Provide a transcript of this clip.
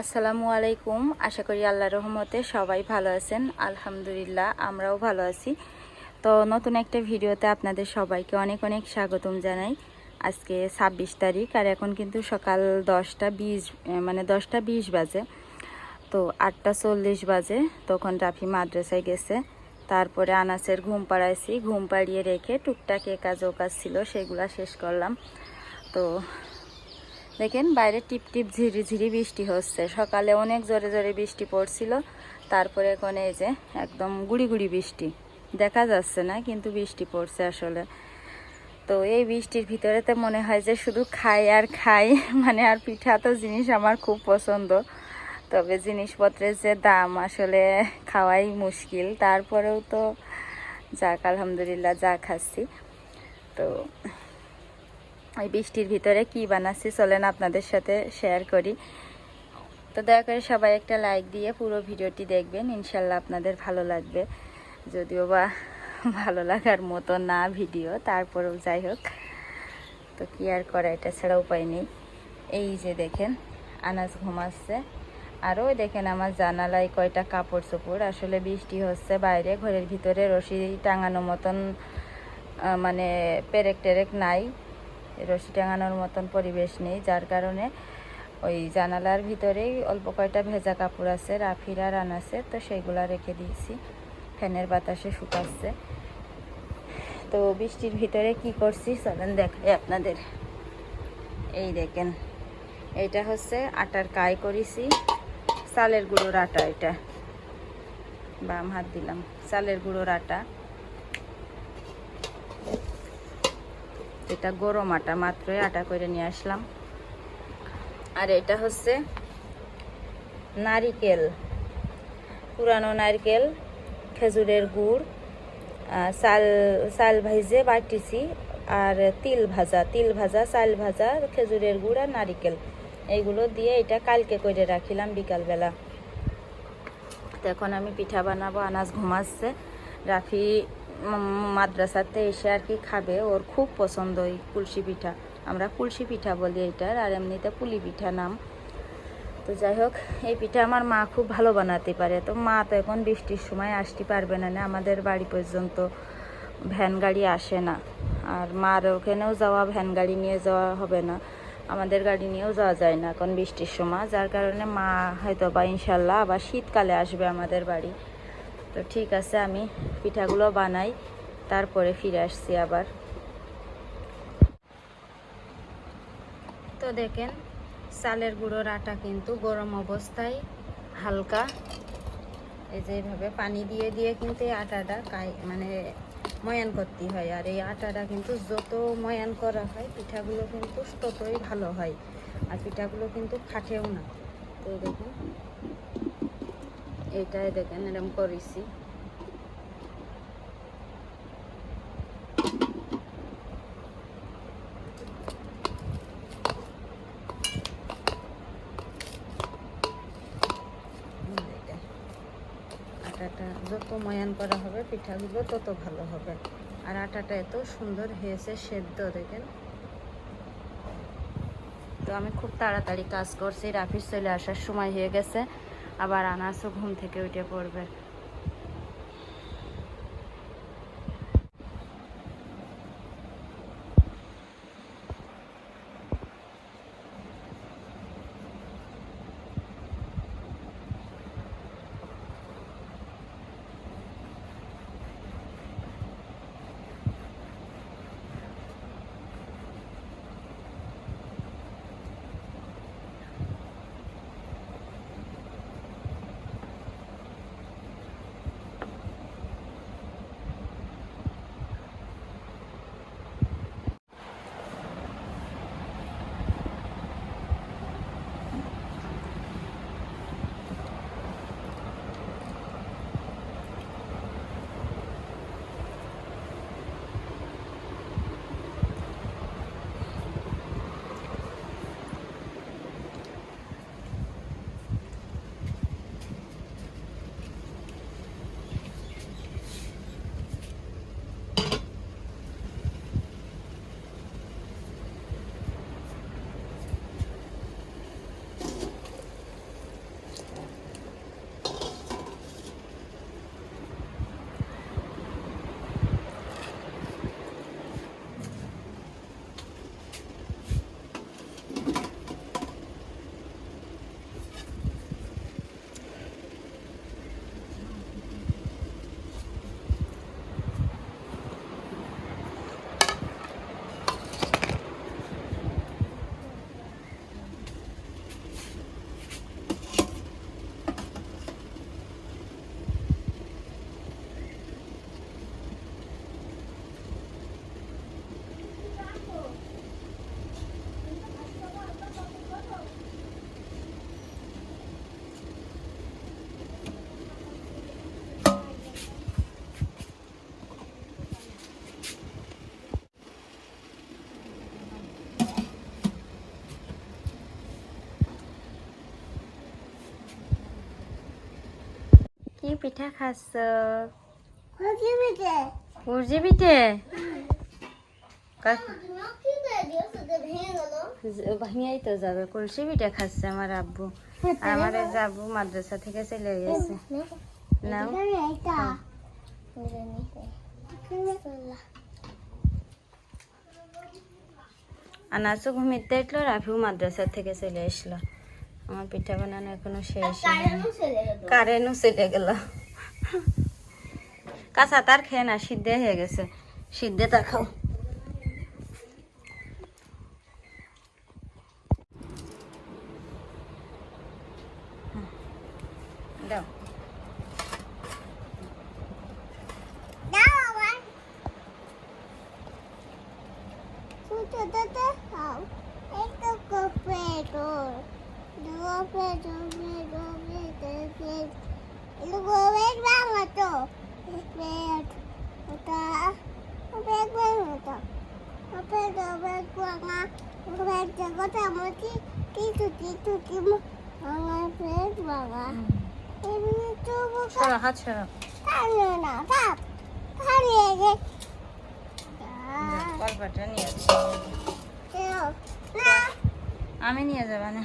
আসসালামু আলাইকুম। আশা করি আল্লাহ রহমতে সবাই ভালো আছেন। আলহামদুলিল্লাহ, আমরাও ভালো আছি। তো নতুন একটা ভিডিওতে আপনাদের সবাইকে অনেক অনেক স্বাগতম জানাই। আজকে ছাব্বিশ তারিখ আর এখন কিন্তু সকাল দশটা বিশ মানে দশটা বিশ বাজে। তো আটটা চল্লিশ বাজে, তখন রাফি মাদ্রাসায় গেছে। তারপরে আনাসের ঘুম পাড়াইছি। ঘুম পাড়িয়ে রেখে টুকটাক এ কাজ ও কাজ ছিল, সেগুলা শেষ করলাম। তো দেখেন বাইরে টিপ টিপ ঝিরি ঝিরি বৃষ্টি হচ্ছে। সকালে অনেক জোরে জোরে বৃষ্টি পড়ছিল, তারপরে এখন এই যে একদম গুড়ি গুড়ি বৃষ্টি। দেখা যাচ্ছে না কিন্তু বৃষ্টি পড়ছে আসলে। তো এই বৃষ্টির ভিতরে তো মনে হয় যে শুধু খাই আর খাই মানে আর পিঠা তো জিনিস আমার খুব পছন্দ। তবে জিনিসপত্রের যে দাম আসলে খাওয়াই মুশকিল। তারপরেও তো যাক, আলহামদুলিল্লাহ যা খাচ্ছি। তো এই বৃষ্টির ভিতরে কি বানাচ্ছি চলেন আপনাদের সাথে শেয়ার করি। তো দয়া করে সবাই একটা লাইক দিয়ে পুরো ভিডিওটি দেখবেন, ইনশাল্লাহ আপনাদের ভালো লাগবে। যদিও বা ভালো লাগার মতো না ভিডিও, তারপরেও যাই হোক। তো কি আর করা, এটা ছাড়া উপায় নেই। এই যে দেখেন, আনাজ ঘুমাচ্ছে। আর ওই দেখেন আমার জানালায় কয়টা কাপড় চোপড়। আসলে বৃষ্টি হচ্ছে বাইরে, ঘরের ভিতরে রশি টাঙানো মতন মানে পেরেক টেরেক নাই। রশি টাঙানোর মতন পরিবেশ নেই, যার কারণে ওই জানালার ভিতরেই অল্প কয়টা ভেজা কাপড় আছে, রাফিরা আর আছে, তো সেইগুলা রেখে দিয়েছি। ফ্যানের বাতাসে শুকাচ্ছে। তো বৃষ্টির ভিতরে কি করছি, চলেন দেখাই আপনাদের। এই দেখেন এইটা হচ্ছে আটার কাই করেছি, চালের গুঁড়োর আটা এটা। বাম হাত দিলাম, চালের গুঁড়োর আটা। এটা গরম আটা মাত্রই আটা করে নিয়ে আসলাম। আর এটা হচ্ছে নারিকেল পুরানো নারকেল খেজুরের গুড় চাল চাল ভাইজে বাটিছি আর তিল ভাজা তিল ভাজা চাল ভাজা খেজুরের গুড় আর নারিকেল। এইগুলো দিয়ে এটা কালকে করে রাখিলাম বিকালবেলা। তো এখন আমি পিঠা বানাবো আনাজ ঘুমাচ্ছে। উম, মাদ্রাসাতে এসে আর কি খাবে। ওর খুব পছন্দ ওই কুলসি পিঠা। আমরা কুলসি পিঠা বলি এটার, আর এমনিতে পুলি পিঠা নাম। তো যাই হোক, এই পিঠা আমার মা খুব ভালো বানাতে পারে। তো মা তো এখন বৃষ্টির সময় আসতে পারবে না আমাদের বাড়ি পর্যন্ত ভ্যান গাড়ি আসে না। আর মার ওখানেও যাওয়া, ভ্যান গাড়ি নিয়ে যাওয়া হবে না। আমাদের গাড়ি নিয়েও যাওয়া যায় না এখন বৃষ্টির সময়। যার কারণে মা হয়তো বা ইনশাল্লাহ আবার শীতকালে আসবে আমাদের বাড়ি। তো ঠিক আছে, আমি পিঠাগুলো বানাই, তারপরে ফিরে আসছি আবার। তো দেখেন, চালের গুঁড়োর আটা কিন্তু গরম অবস্থায়, হালকা। এই যে এইভাবে পানি দিয়ে দিয়ে কিন্তু এই আটাটা মানে ময়ান করতে হয়। আর এই আটাটা কিন্তু যত ময়ান করা হয়, পিঠাগুলো কিন্তু ততই ভালো হয়। আর পিঠাগুলো কিন্তু ফাটেও না। তো দেখুন। এইটাই দেখেন এরকম করেছি। আটাটা যত ময়ান করা হবে, পিঠাগুলো তত ভালো হবে। আর আটাটা এত সুন্দর হয়েছে, সেদ্ধ, দেখেন। তো আমি খুব তাড়াতাড়ি কাজ করছি রাফিস চলে আসার সময় হয়ে গেছে। আবার আনাসও ঘুম থেকে উঠে পড়বে। পিঠা খাচ্ছ? উর্জি পিঠে। ভাঙিয়াই তো যাবে। কলসি পিঠা খাচ্ছে আমার আব্বু। আর আমার আব্বু মাদ্রাসা থেকে চলে গেছে। নাও। আনাসও ঘুমিতে উঠল রাফিও মাদ্রাসা থেকে চলে আসলো। আমার পিঠা বানানো এখনও শেষ কারেন্টও চলে গেল। কাঁচা তার খেয়ে না সিদ্ধে হয়ে গেছে। সিদ্ধে তা খাও হুম, দাও আমি নিয়ে যাবা না।